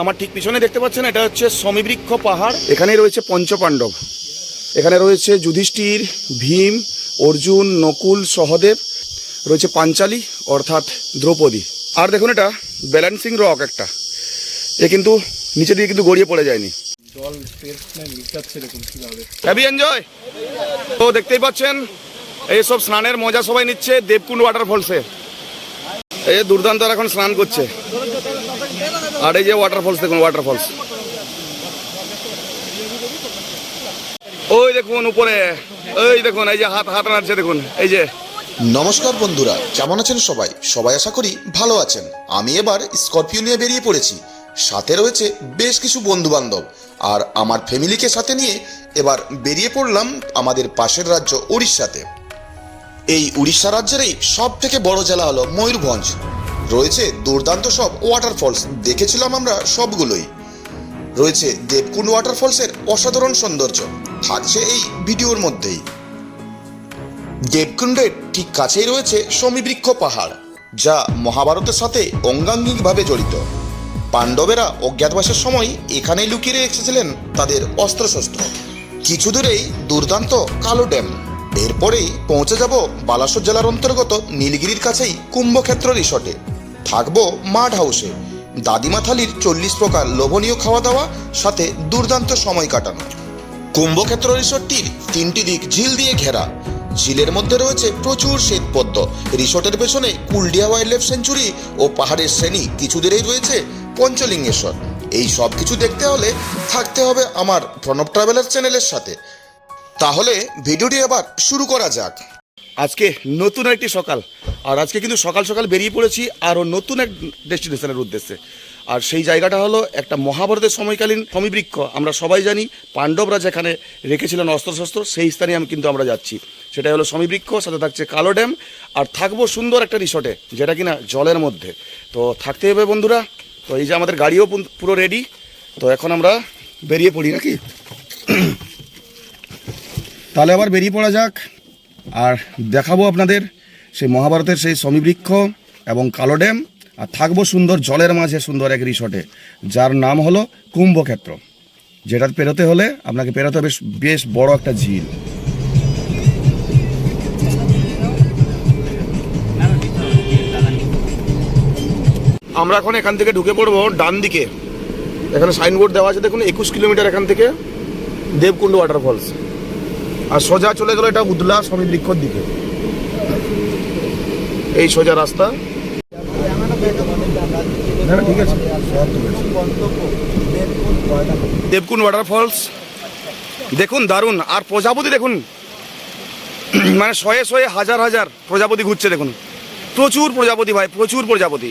আমার ঠিক পিছনে দেখতে পাচ্ছেন এটা হচ্ছে সমীবৃক্ষ পাহাড়। এখানে রয়েছে পঞ্চপাণ্ডব। এখানে রয়েছে যুধিষ্ঠির ভীম অর্জুন নকুল সহদেব রয়েছে পাঞ্চালী অর্থাৎ দ্রৌপদী। আর দেখুন এটা ব্যালেন্সিং রক একটা। এ কিন্তু নিচে দিয়ে কিন্তু গড়িয়ে পড়ে যায়নি। তো দেখতেই পাচ্ছেন এইসব স্নানের মজা সবাই নিচ্ছে দেবকুণ্ড ওয়াটারফলসে। এই দুর্দান্ত এখন স্নান করছে। আর এই যে ওয়াটারফলস দেখুন ওয়াটারফলস ওই দেখুন, উপরে। ওই দেখুন, এই যে হাত হাত নাড়ছে, দেখুন, এই যে। নমস্কার বন্ধুরা, কেমন আছেন সবাই? সবাই আশা করি ভালো আছেন। আমি এবার স্করপিও নিয়ে বেরিয়ে পড়েছি। সাথে রয়েছে বেশ কিছু বন্ধু বান্ধব আর আমার ফ্যামিলিকে সাথে নিয়ে এবার বেরিয়ে পড়লাম আমাদের পাশের রাজ্য উড়িষ্যাতে এই উড়িষ্যা রাজ্যেরই সব থেকে বড় জেলা হলো ময়ূরভঞ্জ। রয়েছে দুর্দান্ত সব ওয়াটারফলস দেখেছিলাম আমরা সবগুলোই। রয়েছে দেবকুণ্ড ওয়াটারফলসের অসাধারণ সৌন্দর্য, থাকছে এই ভিডিওর মধ্যেই। দেবকুণ্ডের ঠিক কাছেই রয়েছে সমীবৃক্ষ পাহাড়, যা মহাভারতের সাথে অঙ্গাঙ্গিকভাবে জড়িত। পাণ্ডবেরা অজ্ঞাতবাসের সময় এখানেই লুকিয়ে রেখেছিলেন তাদের অস্ত্রশস্ত্র। কিছু দূরেই দুর্দান্ত কালো ড্যাম। এরপরেই পৌঁছে যাব বালাসোর জেলার অন্তর্গত নীলগিরির কাছেই কুম্ভক্ষেত্র রিসর্টে। থাকব মাড হাউসে। দাদিমা থালির চল্লিশ প্রকার লোভনীয় খাওয়া দাওয়া সাথে দুর্দান্ত সময় কাটানো। কুম্ভক্ষেত্র রিসোর্টটির তিনটি দিক ঝিল দিয়ে ঘেরা। ঝিলের মধ্যে রয়েছে প্রচুর শ্বেতপদ্ম রিসোর্টের পেছনে কুলডিয়া ওয়াইল্ড লাইফ সেঞ্চুরি ও পাহাড়ের শ্রেণি কিছু দূরেই রয়েছে পঞ্চলিঙ্গেশ্বর। এই সব কিছু দেখতে হলে থাকতে হবে আমার প্রণব ট্রাভেলার চ্যানেলের সাথে। তাহলে ভিডিওটি এবার শুরু করা যাক। আজকে নতুন একটি সকাল। আর আজকে কিন্তু সকাল সকাল বেরিয়ে পড়েছি, আরও নতুন এক ডেস্টিনেশনের উদ্দেশ্যে। আর সেই জায়গাটা হলো একটা মহাভারতের সময়কালীন সমীবৃক্ষ। আমরা সবাই জানি পাণ্ডবরা যেখানে রেখেছিলেন অস্ত্রশস্ত্র, সেই স্থানে আমি কিন্তু আমরা যাচ্ছি। সেটাই হলো সমীবৃক্ষ, সাথে থাকছে কালো ড্যাম, আর থাকব সুন্দর একটা রিসর্টে, যেটা কিনা জলের মধ্যে। তো থাকতে হবে বন্ধুরা, তো এই যে আমাদের গাড়িও পুরো রেডি তো এখন আমরা বেরিয়ে পড়ি নাকি? তাহলে আবার বেরিয়ে পড়া যাক। আর দেখাবো আপনাদের সেই মহাভারতের সেই সমীবৃক্ষ এবং কালো ড্যাম, আর থাকব সুন্দর জলের মাঝে সুন্দর এক রিসর্টে, যার নাম হলো কুম্ভক্ষেত্র যেটা পেরোতে হলে আপনাকে পেরোতে হবে বেশ বড় একটা ঝিল। আমরা এখন এখান থেকে ঢুকে পড়ব ডান দিকে। এখানে সাইনবোর্ড দেওয়া আছে, দেখুন, একুশ কিলোমিটার এখান থেকে দেবকুণ্ড ওয়াটারফলস আর সোজা চলে গেল এটা উদলা স্বামী বৃক্ষর দিকে। এই সোজা রাস্তা। ঠিক দেবকুণ্ড ওয়াটারফলস দেখুন, দারুণ। আর প্রজাপতি দেখুন। মানে শয়ে শয়ে হাজার হাজার প্রজাপতি ঘুরছে, দেখুন। প্রচুর প্রজাপতি ভাই, প্রচুর প্রজাপতি।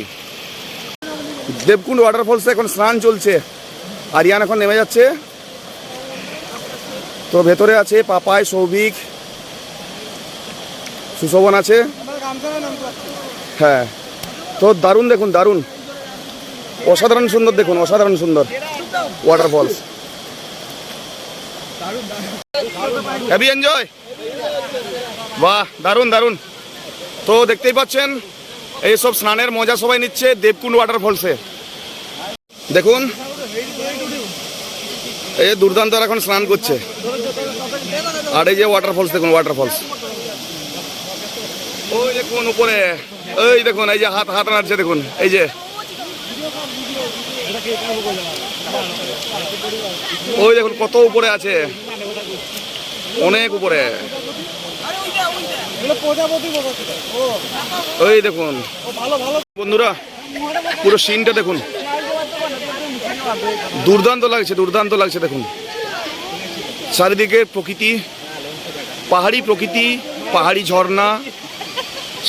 দেবকুণ্ড ওয়াটারফলসে এখন স্নান চলছে। আর ইয়ান এখন নেমে যাচ্ছে। তো ভেতরে আছে পাপাই, সৌভিক, সুশোভন আছে। হ্যাঁ। তো দারুণ দেখুন, দারুণ। অসাধারণ সুন্দর দেখুন, অসাধারণ সুন্দর। ওয়াটারফলস হ্যাভি এনজয় বাহ, দারুণ দারুণ। তো দেখতেই পাচ্ছেন এইসব স্নানের মজা সবাই নিচ্ছে দেবকুণ্ড ওয়াটারফলসে দেখুন এই দুর্দান্ত এখন স্নান করছে। আর এই যে ওয়াটারফলস দেখুন ওয়াটারফলস ওই দেখুন উপরে ওই দেখুন, এই যে হাত হাত নাড়ছে, দেখুন, এই যে। ওই দেখুন কত উপরে আছে। অনেক উপরে। ওই দেখুন। বন্ধুরা, পুরো সিনটা দেখুন। দুর্দান্ত লাগছে দুর্দান্ত লাগছে, দেখুন। চারিদিকে প্রকৃতি, পাহাড়ি প্রকৃতি, পাহাড়ি ঝর্ণা,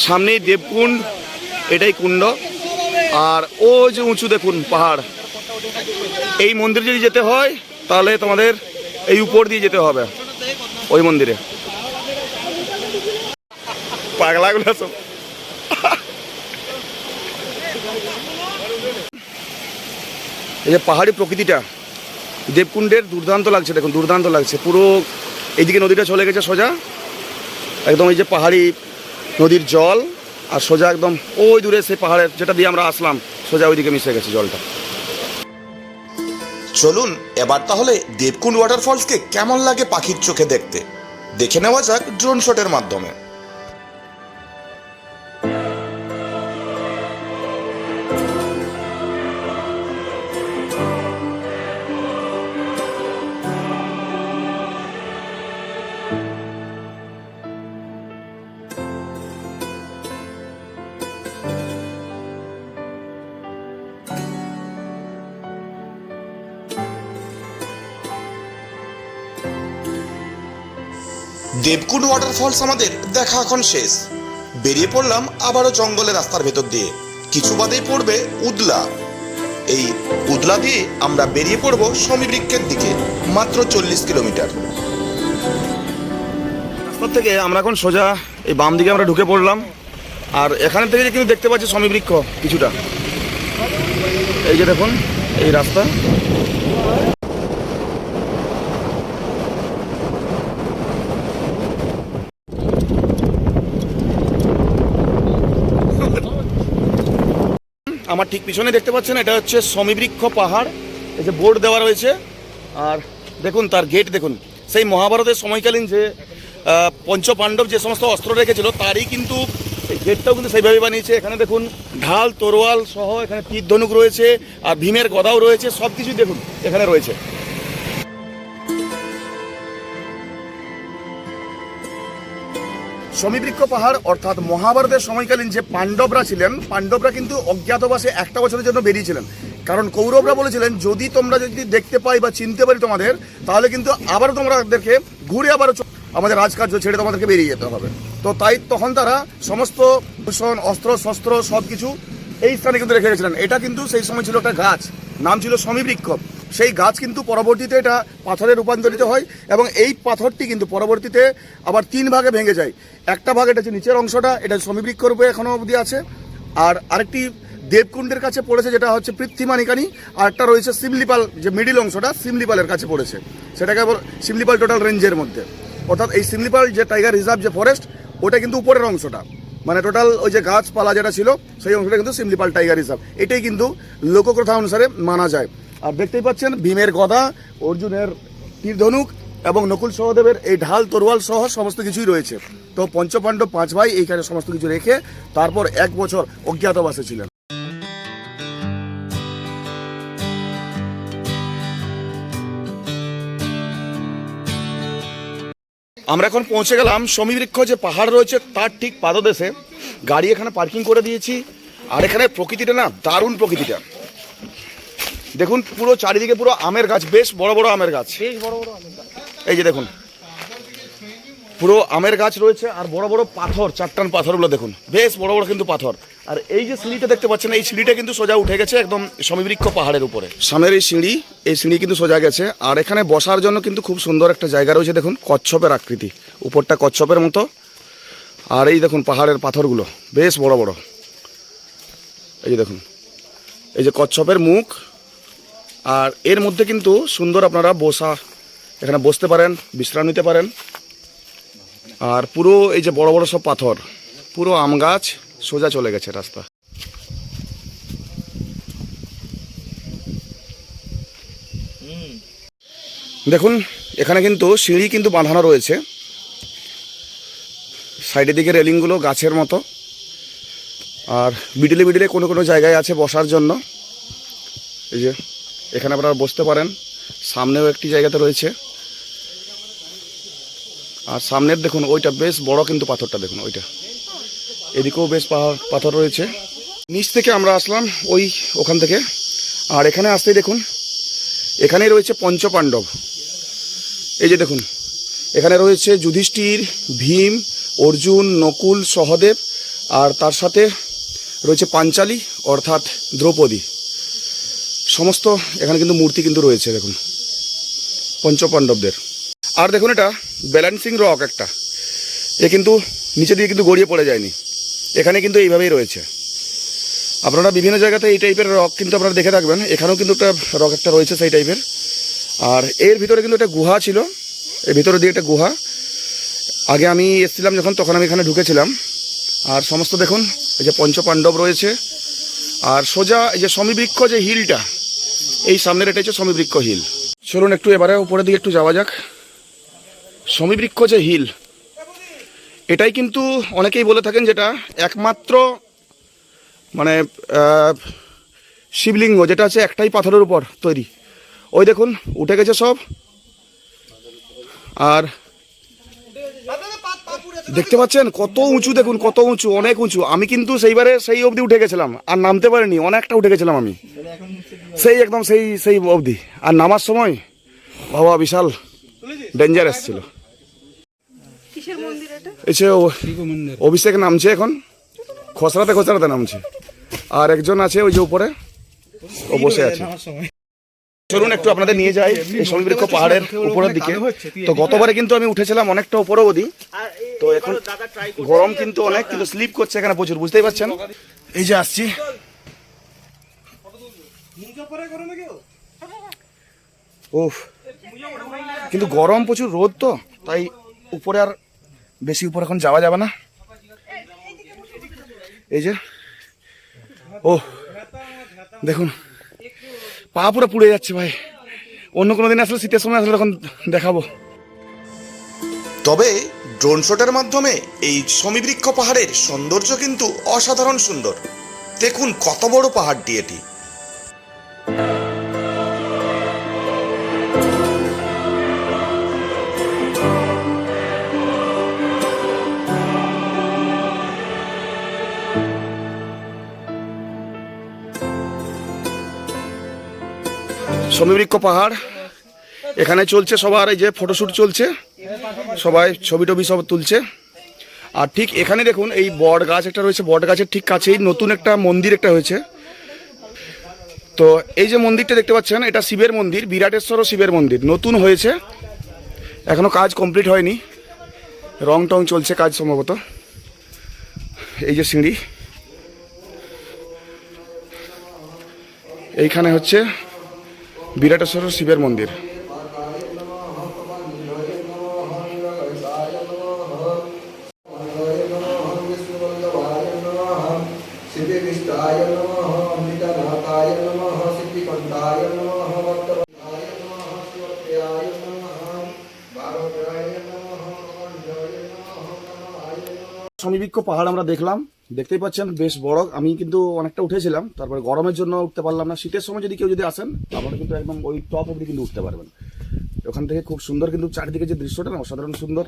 সামনে দেবকুণ্ড, এটাই কুণ্ড। আর ও যে উঁচু, দেখুন, পাহাড়। এই মন্দির যদি যেতে হয়, তাহলে তোমাদের এই উপর দিয়ে যেতে হবে, ওই মন্দিরে। পাগলাগুলো সব। এই যে পাহাড়ি প্রকৃতিটা, দেবকুণ্ডের দুর্দান্ত লাগছে, দেখুন, দুর্দান্ত লাগছে। পুরো এইদিকে নদীটা চলে গেছে সোজা, একদম এই যে পাহাড়ি নদীর জল, আর সোজা একদম ওই দূরে সেই পাহাড়ের যেটা দিয়ে আমরা আসলাম, সোজা ওইদিকে মিশে গেছে জলটা। চলুন, এবার তাহলে দেবকুণ্ড ওয়াটারফলসকে কেমন লাগে পাখির চোখে দেখতে? দেখে নেওয়া যাক ড্রোন শটের মাধ্যমে। দেবকুণ্ড ওয়াটারফলস আমাদের দেখা এখন শেষ। বেরিয়ে পড়লাম আবারও জঙ্গলের রাস্তার ভেতর দিয়ে। কিছু বাদেই পড়বে উদলা। এই উদলা দিয়ে আমরা বেরিয়ে পড়ব সমীবৃক্ষের দিকে, মাত্র চল্লিশ কিলোমিটার। রাস্তার থেকে আমরা এখন সোজা এই বাম দিকে আমরা ঢুকে পড়লাম। আর এখান থেকে কিন্তু দেখতে পাচ্ছি সমীবৃক্ষ কিছুটা। এই যে দেখুন, এই রাস্তা। আমার ঠিক পিছনে দেখতে পাচ্ছেন, এটা হচ্ছে সমীবৃক্ষ পাহাড়। এই যে বোর্ড দেওয়া রয়েছে, আর দেখুন তার গেট দেখুন। সেই মহাভারতের সময়কালীন যে পঞ্চপাণ্ডব যে সমস্ত অস্ত্র রেখেছিল, তারই কিন্তু গেটটাও কিন্তু সেইভাবে বানিয়েছে। এখানে দেখুন, ঢাল, তরোয়াল সহ এখানে তীর ধনুক রয়েছে, আর ভীমের গদাও রয়েছে সব কিছুই দেখুন এখানে রয়েছে। সমীবৃক্ষ পাহাড়, অর্থাৎ মহাভারতের সময়কালীন যে পাণ্ডবরা ছিলেন, পাণ্ডবরা কিন্তু অজ্ঞাতবাসে একটা বছরের জন্য বেরিয়েছিলেন। কারণ কৌরবরা বলেছিলেন, যদি তোমরা যদি দেখতে পাই বা চিনতে পারি তোমাদের, তাহলে কিন্তু আবারও তোমাদেরকে ঘুরে আবার আমাদের রাজকার্য ছেড়ে তোমাদেরকে বেরিয়ে যেতে হবে। তো তাই তখন তারা সমস্ত ভূষণ অস্ত্র, শস্ত্র সব কিছু এই স্থানে কিন্তু রেখে গেছিলেন। এটা কিন্তু সেই সময় ছিল একটা গাছ, নাম ছিল সমীবৃক্ষ সেই গাছ কিন্তু পরবর্তীতে এটা পাথরে রূপান্তরিত হয় এবং এই পাথরটি কিন্তু পরবর্তীতে আবার তিন ভাগে ভেঙে যায়। একটা ভাগ এটা হচ্ছে নিচের অংশটা, এটা সমীবৃক্ষ রূপে এখনও অবধি আছে। আর আরেকটি দেবকুণ্ডের কাছে পড়েছে যেটা হচ্ছে পৃথ্বীমানিকানি আর একটা রয়েছে সিমলিপাল, যে মিডিল অংশটা সিমলিপালের কাছে পড়েছে। সেটাকে সিমলিপাল টোটাল রেঞ্জের মধ্যে। অর্থাৎ এই সিমলিপাল যে টাইগার রিজার্ভ, যে ফরেস্ট, ওটা কিন্তু উপরের অংশটা। মানে টোটাল ওই যে গাছপালা যেটা ছিল, সেই অংশটা কিন্তু সিমলিপাল টাইগার রিজার্ভ। এটাই কিন্তু লোককথা অনুসারে মানা যায়। আর দেখতেই পাচ্ছেন, ভীমের গদা, অর্জুনের তীরধনুক এবং নকুল সহদেবের এই ঢাল তরোয়াল সহ সমস্ত কিছুই রয়েছে। তো পঞ্চপাণ্ডব পাঁচ ভাই এইখানে সমস্ত কিছু রেখে তারপর এক বছর অজ্ঞাতবাসে ছিলেন। আমরা এখন পৌঁছে গেলাম সমীবৃক্ষ যে পাহাড় রয়েছে, তার ঠিক পাদদেশে। গাড়ি এখানে পার্কিং করে দিয়েছি। আর এখানে প্রকৃতিটা না, দারুণ প্রকৃতিটা। দেখুন পুরো চারিদিকে পুরো আমের গাছ বেশ বড় বড় আমের গাছ। বেশ বড় বড় আমের গাছ। এই যে দেখুন পুরো আমের গাছ রয়েছে আর বড় বড় পাথর চারটান পাথরগুলো দেখুন। বেশ বড় বড় কিন্তু পাথর। আর এই যে সিঁড়িটা দেখতে পাচ্ছেন এই সিঁড়িটা কিন্তু সোজা উঠে গেছে একদম সমীবৃক্ষ পাহাড়ের উপরে। সামনের এই সিঁড়ি এই সিঁড়ি কিন্তু সোজা গেছে আর এখানে বসার জন্য কিন্তু খুব সুন্দর একটা জায়গা রয়েছে দেখুন কচ্ছপের আকৃতি। উপরটা কচ্ছপের মতো আর এই দেখুন পাহাড়ের পাথরগুলো বেশ বড় বড়। এই যে দেখুন এই যে কচ্ছপের মুখ আর এর মধ্যে কিন্তু সুন্দর আপনারা বসা, এখানে বসতে পারেন, বিশ্রাম নিতে পারেন। আর পুরো এই যে বড় বড় সব পাথর, পুরো আম গাছ সোজা চলে গেছে রাস্তা। দেখুন, এখানে কিন্তু সিঁড়ি কিন্তু বাঁধানো রয়েছে। সাইডের দিকে রেলিংগুলো গাছের মতো। আর বিডলে বিডলে কোনো কোনো জায়গায় আছে বসার জন্য। এই যে এখানে আপনারা বসতে পারেন। সামনেও একটি জায়গাতে রয়েছে। আর সামনের দেখুন, ওইটা বেশ বড় কিন্তু পাথরটা দেখুন, ওইটা। এদিকেও বেশ পাথর রয়েছে। নিচ থেকে আমরা আসলাম, ওই ওখান থেকে। আর এখানে আসতেই দেখুন, এখানেই রয়েছে পঞ্চপাণ্ডব। এই যে দেখুন, এখানে রয়েছে যুধিষ্ঠির, ভীম, অর্জুন, নকুল, সহদেব, আর তার সাথে রয়েছে পাঞ্চালী, অর্থাৎ দ্রৌপদী। সমস্ত এখানে কিন্তু মূর্তি কিন্তু রয়েছে, দেখুন। পঞ্চপাণ্ডবদের। আর দেখুন এটা, ব্যালেন্সিং রক একটা। এ কিন্তু নিচে দিয়ে কিন্তু গড়িয়ে পড়ে যায়নি। এখানে কিন্তু এইভাবেই রয়েছে। আপনারা বিভিন্ন জায়গাতে এই টাইপের রক কিন্তু আপনারা দেখে থাকবেন। এখানেও কিন্তু একটা রক একটা রয়েছে সেই টাইপের। আর এর ভিতরে কিন্তু একটা গুহা ছিল। এর ভিতরে দিয়ে একটা গুহা। আগে আমি এসেছিলাম যখন, তখন আমি এখানে ঢুকেছিলাম। আর সমস্ত দেখুন, এই যে পঞ্চপাণ্ডব রয়েছে। আর সোজা এই যে সমীবৃক্ষ যে হিলটা এই সামনের এটা হচ্ছে সমীবৃক্ষ হিল। চলুন একটু এবারে উপরের দিকে একটু যাওয়া যাক। সমীবৃক্ষ যে হিল, এটাই কিন্তু অনেকেই বলে থাকেন যেটা একমাত্র মানে শিবলিঙ্গ, যেটা আছে একটাই পাথরের উপর তৈরি। ওই দেখুন, উঠে গেছে সব। আর দেখতে পাচ্ছেন? কত উঁচু দেখুন কত উঁচু অনেক উঁচু। আমি কিন্তু সেইবারে সেই অবধি উঠে গেছিলাম আর নামতে পারিনি অনেকটা উঠে গেছিলাম আমি। সেই একদম সেই সেই অবধি। আর নামার সময় বাবা বিশাল ডেঞ্জারাস ছিল। এসে অভিষেক নামছে এখন খসড়াতে খসড়াতে নামছে। আর একজন আছে ওই যে উপরে ও বসে আছে। চলুন একটু আপনাদের নিয়ে যাই এই সমীবৃক্ষ পাহাড়ের উপরের দিকে। তো গতবারে কিন্তু আমি উঠেছিলাম অনেকটা উপরে অবধি। তো এখন গরম কিন্তু অনেক কিন্তু স্লিপ করছে এখানে প্রচুর বুঝতেই পারছেন? এই যে আসছি। উফ কিন্তু গরম প্রচুর রোদ তো তাই উপরে আর বেশি উপরে এখন যাওয়া যাবে না। এই যে ও দেখুন পা পুরো পুড়ে যাচ্ছে ভাই। অন্য কোনো দিন আসলে শীতের সময় আসলে তখন দেখাবো। তবে ড্রোন শটের মাধ্যমে এই সমীবৃক্ষ পাহাড়ের সৌন্দর্য কিন্তু অসাধারণ সুন্দর। দেখুন কত বড় পাহাড়টি এটি। সমীবৃক্ষ পাহাড়। এখানে চলছে সবার, এই যে ফটোশ্যুট চলছে। সবাই ছবি টবি সব তুলছে। আর ঠিক এখানে দেখুন, এই বট গাছ একটা রয়েছে। বট গাছের ঠিক কাছেই নতুন একটা মন্দির একটা হয়েছে। তো এই যে মন্দিরটা দেখতে পাচ্ছেন, এটা শিবের মন্দির বিরাটেশ্বর শিবের মন্দির। নতুন হয়েছে। এখনও কাজ কমপ্লিট হয়নি। রং টং চলছে কাজ সম্ভবত। এই যে সিঁড়ি। এইখানে হচ্ছে বিরাটেশ্বর শিবের মন্দির। সমীবিক্ষ পাহাড় আমরা দেখলাম। দেখতেই পাচ্ছেন, বেশ বড়। আমি কিন্তু অনেকটা উঠেছিলাম, তারপরে গরমের জন্য উঠতে পারলাম না। শীতের সময় যদি কেউ যদি আসেন আপনারা কিন্তু একদম ওই টপ অবধি কিন্তু উঠতে পারবেন। ওখান থেকে খুব সুন্দর কিন্তু চারিদিকে যে দৃশ্যটা না, অসাধারণ সুন্দর।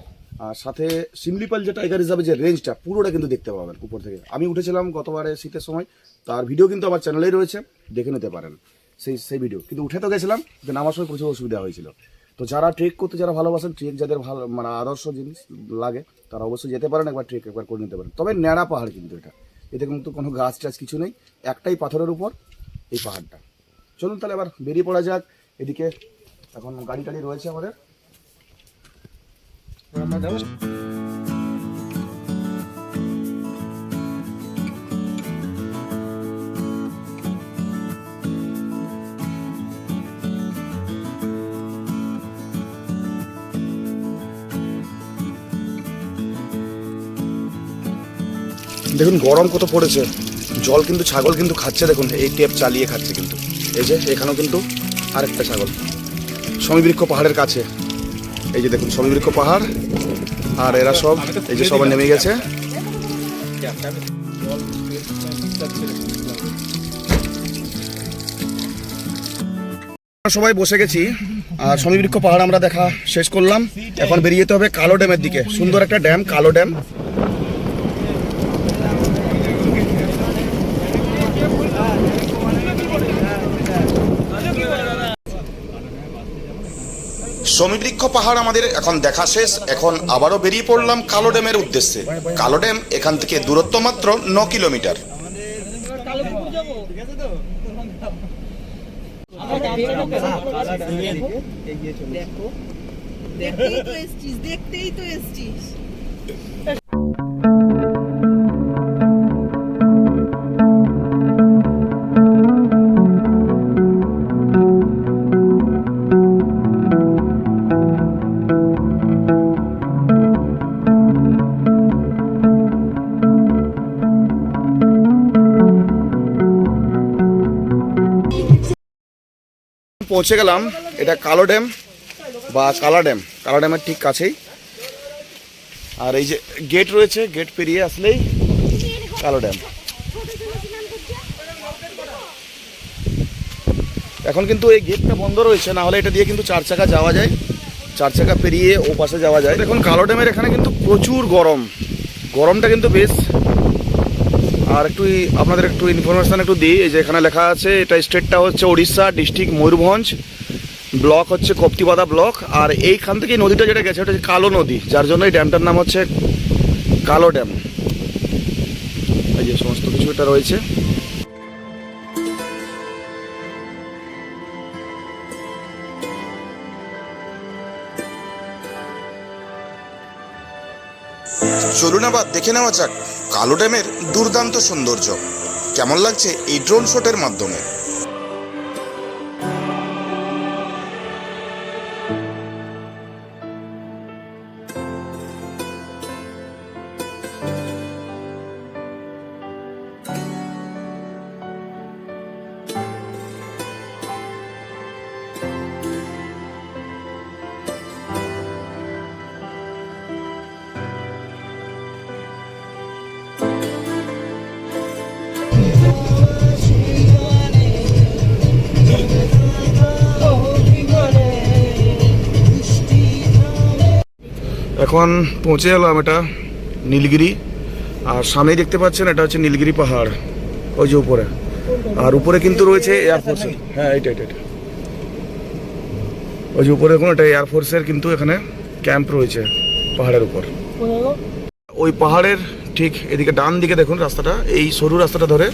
আর সাথে সিমলিপাল যে টাইগার হিসাবে যে রেঞ্জটা পুরোটা কিন্তু দেখতে পাবেন উপর থেকে। আমি উঠেছিলাম গতবারে শীতের সময়, তার ভিডিও কিন্তু আমার চ্যানেলেই রয়েছে, দেখে নিতে পারেন সেই সেই ভিডিও কিন্তু উঠে তো গেছিলাম, কিন্তু নামার সময় প্রচুর অসুবিধা হয়েছিল। তো যারা ট্রেক করতে যারা ভালোবাসেন ট্রেক যাদের ভালো মানে আদর্শ জিনিস লাগে, তারা অবশ্যই যেতে পারেন, একবার ট্রেক একবার করে নিতে পারেন। তবে ন্যাড়া পাহাড় কিন্তু এটা। এতে কিন্তু কোনো গাছ টাছ কিছু নেই, একটাই পাথরের উপর এই পাহাড়টা। চলুন তাহলে এবার বেরিয়ে পড়া যাক। এদিকে এখন গাড়ি টাড়ি রয়েছে আমাদের। দেখুন, গরম কত পড়েছে। জল কিন্তু ছাগল কিন্তু খাচ্ছে, দেখুন, এই টেপ চালিয়ে খাচ্ছে কিন্তু। এই যে, এখানেও কিন্তু আরেকটা ছাগল। সমীবৃক্ষ পাহাড়ের কাছে। এই যে দেখুন, সমীবৃক্ষ পাহাড়, আর এরা সব, এই যে সবাই নেমে গেছে। সবাই বসে গেছি, আর সমীবৃক্ষ পাহাড় আমরা দেখা শেষ করলাম। এখন বেরিয়ে যেতে হবে কালো ড্যামের দিকে। সুন্দর একটা ড্যাম, কালো ড্যাম। সমীবৃক্ষ পাহাড় আমাদের এখন দেখা শেষ। এখন আবারও বেরিয়ে পড়লাম কালো ড্যামের উদ্দেশ্যে। কালো ড্যাম এখান থেকে দূরত্ব মাত্র ন কিলোমিটার। দেখতেই তো এসছিস, দেখতেই তো এসছিস। পৌঁছে গেলাম। এটা কালো ড্যাম বা কালা ড্যাম। কালা ড্যামের ঠিক কাছেই। আর এই যে গেট রয়েছে, গেট পেরিয়ে আসলেই কালো ড্যাম। এখন কিন্তু এই গেটটা বন্ধ রয়েছে, না হলে এটা দিয়ে কিন্তু চার চাকা যাওয়া যায়। চার চাকা পেরিয়ে ও পাশে যাওয়া যায়। এখন কালো ড্যামের এখানে কিন্তু প্রচুর গরম। গরমটা কিন্তু বেশ আর একটু আপনাদের একটু ইনফরমেশান একটু দিই, এই যে এখানে লেখা আছে, এটা স্টেটটা হচ্ছে ওড়িশা ডিস্ট্রিক্ট ময়ূরভঞ্জ ব্লক হচ্ছে কপ্তিপাদা ব্লক আর এইখান থেকে নদীটা যেটা গেছে, ওটা হচ্ছে কালো নদী, যার জন্য এই ড্যামটার নাম হচ্ছে কালো ড্যাম এই যে সমস্ত কিছু এটা রয়েছে। চলুন আবার দেখে নেওয়া যাক। কালো ড্যামের দুর্দান্ত সৌন্দর্য। কেমন লাগছে এই ড্রোন শটের মাধ্যমে? এখন পৌঁছে গেলাম এটা নীলগিরি। আর সামনেই দেখতে পাচ্ছেন, এটা হচ্ছে নীলগিরি পাহাড়, ওই যে উপরে। আর উপরে কিন্তু রয়েছে এয়ারফোর্স হ্যাঁ এটা এটা এটা ওই যে উপরে দেখুন, এটা এয়ারফোর্সের কিন্তু এখানে ক্যাম্প রয়েছে পাহাড়ের উপর। ওই পাহাড়ের ঠিক এদিকে ডান দিকে দেখুন রাস্তাটা, এই সরু রাস্তাটা ধরে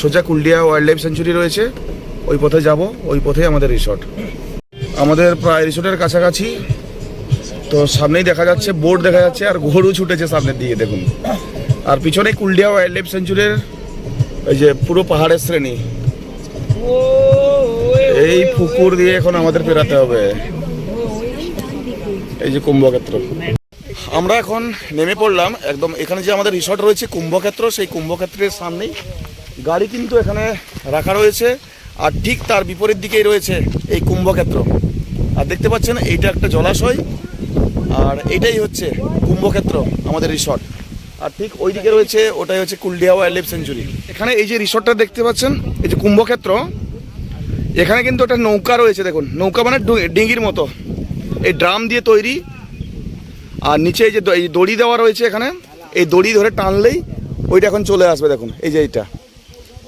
সোজা কুলডিয়া ওয়াইল্ড লাইফ সেঞ্চুরি রয়েছে। ওই পথে যাব, ওই পথে আমাদের রিসর্ট আমাদের প্রায় রিসর্টের কাছাকাছি তো সামনেই দেখা যাচ্ছে, বোর্ড দেখা যাচ্ছে, আর গরু ছুটেছে সামনের দিকে, দেখুন। আর পিছনে কুলডিয়া ওয়াইল্ড লাইফ সেঞ্চুরির ওই যে পুরো পাহাড়ের শ্রেণি। এই পুকুর দিয়ে এখন আমাদের পেরাতে হবে। এই যে কুম্ভক্ষেত্র। আমরা এখন নেমে পড়লাম, একদম এখানে যে আমাদের রিসর্ট রয়েছে কুম্ভক্ষেত্র, সেই কুম্ভক্ষেত্রের সামনেই। গাড়ি কিন্তু এখানে রাখা রয়েছে, আর ঠিক তার বিপরীত দিকেই রয়েছে এই কুম্ভক্ষেত্র। আর দেখতে পাচ্ছেন, এইটা একটা জলাশয় আর এটাই হচ্ছে কুম্ভক্ষেত্র, আমাদের রিসর্ট আর ঠিক ওইদিকে রয়েছে, ওটাই হচ্ছে কুলডিয়া ওয়াইল্ড লাইফ সেঞ্চুরি এখানে এই যে রিসর্টটা দেখতে পাচ্ছেন, এই যে কুম্ভক্ষেত্র, এখানে কিন্তু একটা নৌকা রয়েছে, দেখুন। নৌকা মানে ডু- ডিঙির মতো। এই ড্রাম দিয়ে তৈরি। আর নিচে এই যে দড়ি দেওয়া রয়েছে এখানে, এই দড়ি ধরে টানলেই ওইটা এখন চলে আসবে, দেখুন। এই যে এইটা।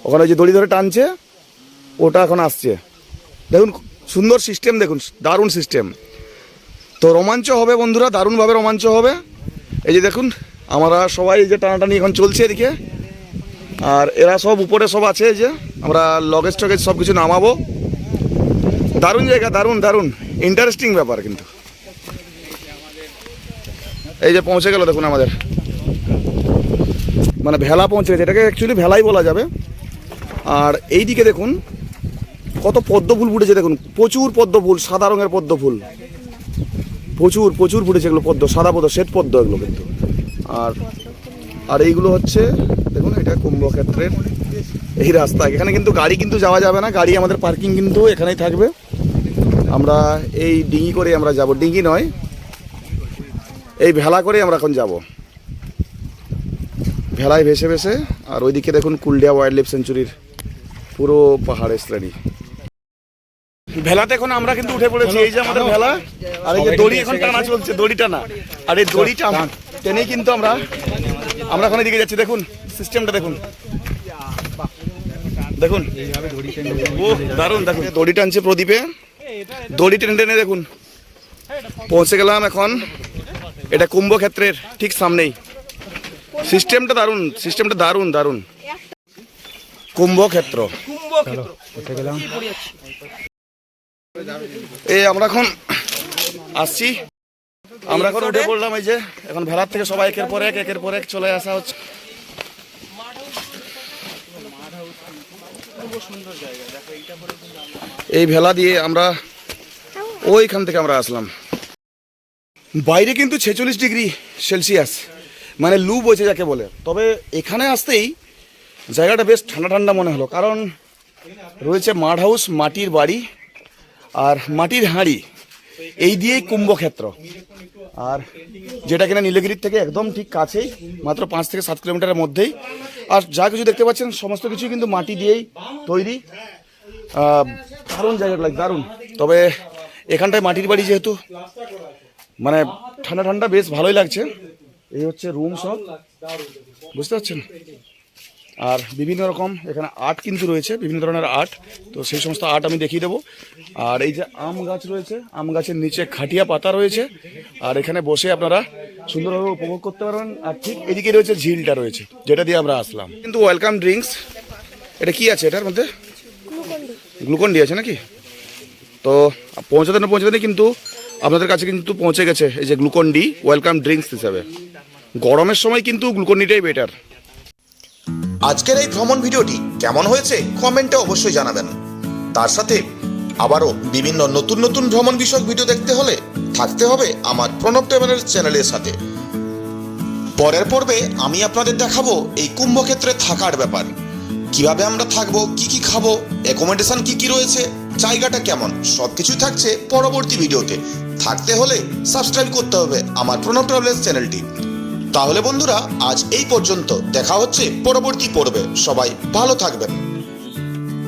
ওখানে ওই যে দড়ি ধরে টানছে, ওটা এখন আসছে। দেখুন, সুন্দর সিস্টেম দেখুন, দারুণ সিস্টেম তো রোমাঞ্চ হবে বন্ধুরা, দারুণভাবে রোমাঞ্চ হবে। এই যে দেখুন, আমরা সবাই এই যে টানাটানি এখন চলছে এদিকে। আর এরা সব উপরে সব আছে, এই যে আমরা লগেজ টগেজ সব কিছু নামাবো। দারুণ জায়গা, দারুণ দারুণ। ইন্টারেস্টিং ব্যাপার কিন্তু। এই যে পৌঁছে গেল দেখুন আমাদের। মানে ভেলা পৌঁছে গেছে, এটাকে অ্যাকচুয়ালি ভেলাই বলা যাবে। আর এই দিকে দেখুন, কত পদ্ম ফুল ফুটেছে দেখুন। প্রচুর পদ্ম ফুল সাদা রঙের পদ্ম ফুল প্রচুর প্রচুর ফুটেছে এগুলো পদ্ম, সাদা পদ্ম, শ্বেত পদ্ম এগুলো কিন্তু। আর আর এইগুলো হচ্ছে, দেখুন এটা কুম্ভক্ষেত্রের এই রাস্তা। এখানে কিন্তু গাড়ি কিন্তু যাওয়া যাবে না, গাড়ি আমাদের পার্কিং কিন্তু এখানেই থাকবে। আমরা এই ডিঙি করে আমরা যাব। ডিঙি নয়, এই ভেলা করে আমরা এখন যাব। ভেলায় ভেসে ভেসে, আর ওইদিকে দেখুন কুলডিয়া ওয়াইল্ড লাইফ সেঞ্চুরির পুরো পাহাড়ের শ্রেণি। ভেলাতে এখন আমরা কিন্তু উঠে পড়েছি এই যে আমাদের ভেলা আর এই যে দড়ি এখন টানা চলছে দড়ি টানা আর এই দড়ি টানা টেনেই কিন্তু আমরা আমরা এখন এদিকে যাচ্ছি দেখুন সিস্টেমটা দেখুন। দেখুন। ও দারুণ দেখুন দড়ি টানছে প্রদীপে। দড়ি টেনে টেনে দেখুন। পৌঁছে গেলাম এখন এটা কুম্ভক্ষেত্রের ঠিক সামনেই। সিস্টেমটা দারুণ সিস্টেমটা দারুণ দারুণ। কুম্ভক্ষেত্র। এই আমরা এখন আসছি। আমরা এখন উঠে পড়লাম এই যে, এখন ভেলার থেকে সবাই একের পর এক, একের পর এক চলে আসা হচ্ছে। এই ভেলা দিয়ে আমরা ওইখান থেকে আমরা আসলাম। বাইরে কিন্তু ছেচল্লিশ ডিগ্রি সেলসিয়াস মানে লু বইছে যাকে বলে। তবে এখানে আসতেই জায়গাটা বেশ ঠান্ডা ঠান্ডা মনে হলো, কারণ রয়েছে মাড হাউস মাটির বাড়ি আর মাটির হাঁড়ি, এই দিয়েই কুম্ভক্ষেত্র। আর যেটা কিনা নীলগিরির থেকে একদম ঠিক কাছেই, মাত্র পাঁচ থেকে সাত কিলোমিটারের মধ্যেই। আর যা কিছু দেখতে পাচ্ছেন, সমস্ত কিছুই কিন্তু মাটি দিয়েই তৈরি। দারুণ জায়গাটা লাগে দারুণ। তবে এখানটায় মাটির বাড়ি যেহেতু মানে ঠান্ডা ঠান্ডা বেশ ভালোই লাগছে। এই হচ্ছে রুম সব বুঝতে পারছেন? আর বিভিন্ন রকম এখানে আর্ট কিন্তু রয়েছে বিভিন্ন ধরনের আর্ট তো সেই সমস্ত আর্ট আমি দেখিয়ে দেবো। আর এই যে আম গাছ রয়েছে আম গাছের নিচে খাটিয়া পাতা রয়েছে। আর এখানে বসে আপনারা সুন্দরভাবে উপভোগ করতে পারবেন। আর ঠিক এদিকে রয়েছে ঝিলটা রয়েছে যেটা দিয়ে আমরা আসলাম। কিন্তু ওয়েলকাম ড্রিঙ্কস এটা কি আছে এটার মধ্যে? গ্লুকন ডি আছে নাকি? তো পৌঁছাতে না পৌঁছাতে কিন্তু আপনাদের কাছে কিন্তু পৌঁছে গেছে এই যে গ্লুকন ডি ওয়েলকাম ড্রিঙ্কস হিসাবে। গরমের সময় কিন্তু গ্লুকন ডিটাই বেটার আজকের এই ভ্রমণ ভিডিওটি কেমন হয়েছে কমেন্টে অবশ্যই জানাবেন। তার সাথে আবারও বিভিন্ন নতুন নতুন ভ্রমণ বিষয়ক ভিডিও দেখতে হলে থাকতে হবে আমার প্রণব ট্রাভেলের চ্যানেলের সাথে। পরের পর্বে আমি আপনাদের দেখাবো এই কুম্ভক্ষেত্রে থাকার ব্যাপার। কীভাবে আমরা থাকব, কি কি খাব অ্যাকোমোডেশন কি কি রয়েছে, জায়গাটা কেমন সবকিছু থাকছে পরবর্তী ভিডিওতে। থাকতে হলে সাবস্ক্রাইব করতে হবে আমার প্রণব ট্রাভেলস চ্যানেলটি। তাহলে বন্ধুরা আজ এই পর্যন্ত। দেখা হচ্ছে পরবর্তী পর্বে। সবাই ভালো থাকবেন।